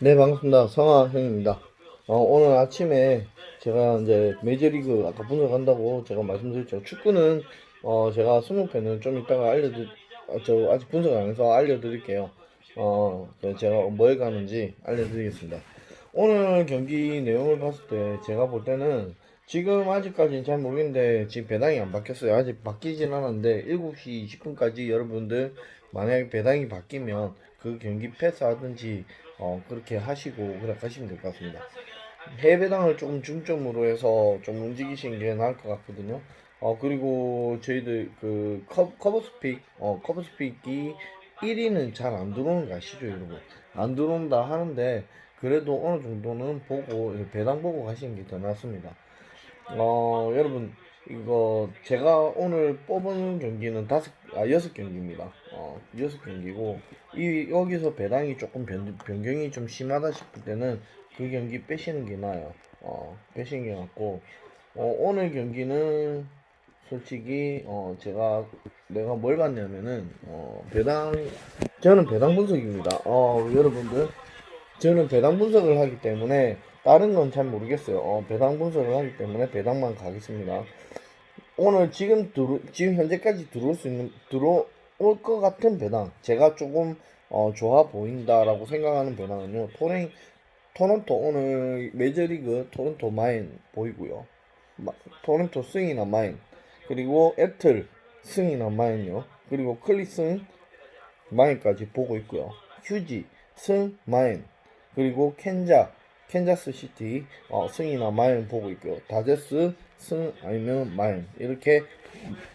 네, 반갑습니다. 성화 형입니다. 어, 오늘 아침에 제가 이제 메이저리그 아까 분석한다고 제가 말씀드렸죠. 축구는 어, 제가 스무패는 좀 이따가 알려드, 어, 저 아직 분석 안 해서 알려드릴게요. 어, 그 제가 뭐에 가는지 알려드리겠습니다. 오늘 경기 내용을 봤을 때 제가 볼 때는 지금 아직까지는 잘 모르겠는데 지금 배당이 안 바뀌었어요. 아직 바뀌진 않았는데 7시 20분까지 여러분들 만약에 배당이 바뀌면 그 경기 패스하든지 어, 그렇게 하시고 그렇게 하시면 될 것 같습니다. 해외 배당을 조금 중점으로 해서 좀 움직이시는 게 나을 것 같거든요. 어, 그리고 저희들 그 커, 커버 스픽, 어, 커버 스픽이 1위는 잘 안 들어오는 거 아시죠, 여러분? 안 들어온다 하는데 그래도 어느 정도는 보고 배당 보고 가시는 게 더 낫습니다. 어, 여러분, 이거 제가 오늘 뽑은 경기는 다섯, 아, 여섯 경기입니다. 어, 여섯 경기고, 이, 여기서 배당이 조금 변, 변경이 좀 심하다 싶을 때는 그 경기 빼시는 게 나아요. 어, 빼시는 게 낫고, 어, 오늘 경기는 솔직히, 어, 제가, 내가 뭘 봤냐면은, 어, 배당, 저는 배당 분석입니다. 어, 여러분들, 저는 배당 분석을 하기 때문에 다른 건 잘 모르겠어요. 어, 배당 분석을 하기 때문에 배당만 가겠습니다. 오늘 지금 들어 지금 현재까지 들어올 수 있는 들어올 것 같은 배당 제가 조금 어, 좋아 보인다라고 생각하는 배당은요. 토렌 토론토 오늘 메이저리그 토론토 마인 보이고요. 마, 토론토 승이나 마인 그리고 애틀 승이나 마인요. 그리고 클리슨 마인까지 보고 있고요. 휴지 승 마인 그리고 켄자 캔자스 시티 어, 승이나 마인 보고 있고요. 다저스 승 아니면 마인 이렇게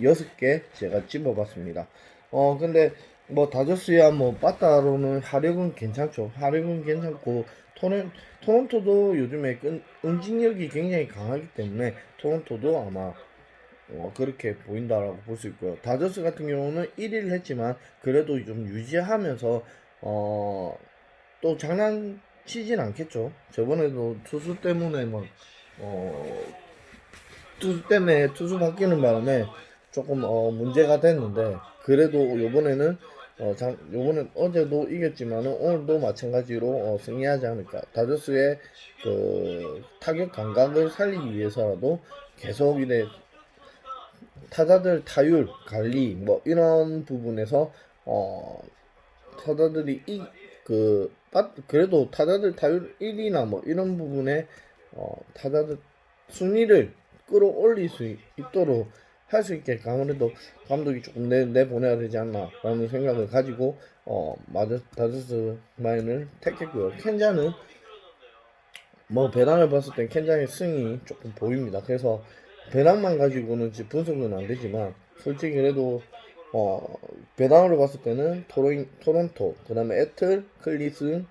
여섯 개 제가 집어봤습니다. 어 근데 뭐 다저스야 뭐 빠따로는 화력은 괜찮죠. 화력은 괜찮고 토론 토론토도 요즘에 끈, 응징력이 굉장히 강하기 때문에 토론토도 아마 어, 그렇게 보인다라고 볼 수 있고요. 다저스 같은 경우는 1위를 했지만 그래도 좀 유지하면서 어, 또 장난 치진 않겠죠. 저번에도 투수 때문에 막 어, 투수 때문에 투수 바뀌는 바람에 조금 어, 문제가 됐는데 그래도 요번에는 어, 장, 요번엔 어제도 이겼지만은 오늘도 마찬가지로 어, 승리하지 않을까. 다저스의 그 타격 감각을 살리기 위해서라도 계속 이래 타자들 타율 관리 뭐 이런 부분에서 어 타자들이 이 그 그래도 타자들 타율 1위나 뭐 이런 부분에 어 타자들 순위를 끌어올릴 수 있도록 할 수 있게 아무래도 감독이 조금 내, 내보내야 되지 않나 라는 생각을 가지고 어 마드 다저스 마인을 택했고요. 켄자는 뭐 배당을 봤을 땐 켄자의 승이 조금 보입니다. 그래서 배당만 가지고는 분석은 안 되지만 솔직히 그래도 어 배당으로 봤을 때는 토론 토론토 그 다음에 애틀 클리스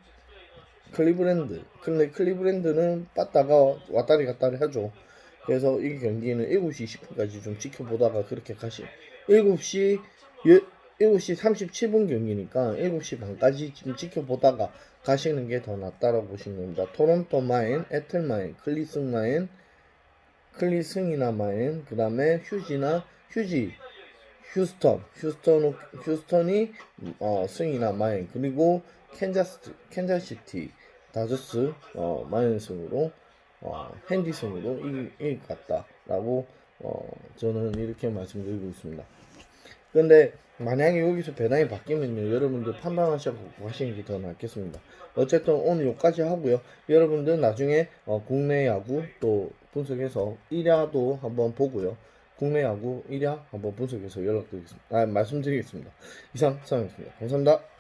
클리브랜드. 근데 클리브랜드는 빠따가 왔다리 갔다리 하죠. 그래서 이 경기는 7시 20분까지 좀 지켜보다가 그렇게 가시. 7시 7시 37분 경기니까 7시 반까지 좀 지켜보다가 가시는 게 더 낫다라고 보시면 됩니다. 토론토 마인, 애틀 마인, 클리스 마인, 클리승이나 마인, 그 다음에 휴지나 휴지, 휴스턴, 휴스턴, 휴스턴이 어, 승이나 마인, 그리고 캔자스, 캔자시티, 다저스 어, 마인 승으로 어, 핸디 승으로 이길, 것 같다라고 어, 저는 이렇게 말씀드리고 있습니다. 근데 만약에 여기서 배당이 바뀌면요 여러분들 판단하셔서 하시는 게 더 낫겠습니다. 어쨌든 오늘 여기까지 하고요. 여러분들 나중에 어, 국내 야구 또 분석해서 1야도 한번 보고요 국내 야구 1야 한번 분석해서 연락드리겠습니다. 아 말씀드리겠습니다. 이상 사장이었습니다. 감사합니다